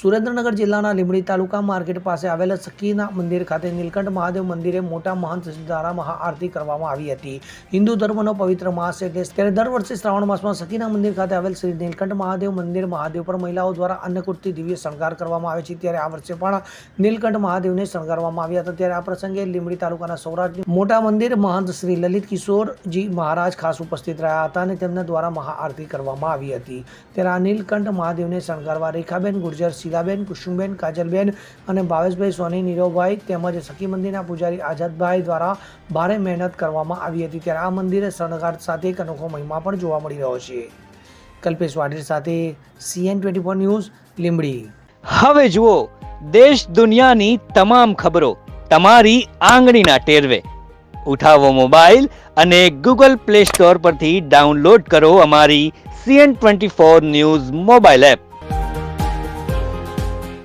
સુરેન્દ્રનગર જિલ્લાના લીંબડી તાલુકા માર્કેટ પાસે આવેલા સખીના મંદિર ખાતે નીલકંઠ મહાદેવ મંદિરે મોટા મહંત દ્વારા મહાઆરતી કરવામાં આવી હતી. હિન્દુ ધર્મનો પવિત્ર માસ એટલે ત્યારે દર વર્ષે શ્રાવણ માસમાં સખીના મંદિર ખાતે આવેલ શ્રી નીલકંઠ મહાદેવ મંદિર મહાદેવ પર મહિલાઓ દ્વારા અન્નકૂટથી દિવ્ય શણગાર કરવામાં આવે છે. ત્યારે આ વર્ષે પણ નીલકંઠ મહાદેવને શણગારવામાં આવ્યા હતા. ત્યારે આ પ્રસંગે લીંબડી તાલુકાના સૌરાષ્ટ્ર મોટા મંદિર મહંત શ્રી લલિત કિશોરજી મહારાજ ખાસ ઉપસ્થિત રહ્યા હતા અને તેમના દ્વારા મહાઆરતી કરવામાં આવી હતી. ત્યારે આ નીલકંઠ મહાદેવને શણગારવા રેખાબેન ગુર્જર શીલાબેન, કુસુમબેન, કાજલબેન અને ભાવેશભાઈ સોની, નીરવભાઈ તેમજ સખી મંદિરના પૂજારી આઝાદભાઈ દ્વારા ભારે મહેનત કરવામાં આવી હતી. ત્યારે આ મંદિરે શણગાર સાથે એક અનોખો મહિમા પણ જોવા મળી રહ્યો છે. કલ્પેશ વાઢેર સાથે CN twenty four news, Limbdi. હવે જુઓ, દેશ દુનિયાની તમામ ખબરો તમારી આંગળીના ટેરવે. ઉઠાવો મોબાઈલ અને ગૂગલ પ્લે સ્ટોર પરથી ડાઉનલોડ કરો અમારી CN twenty four news mobile app.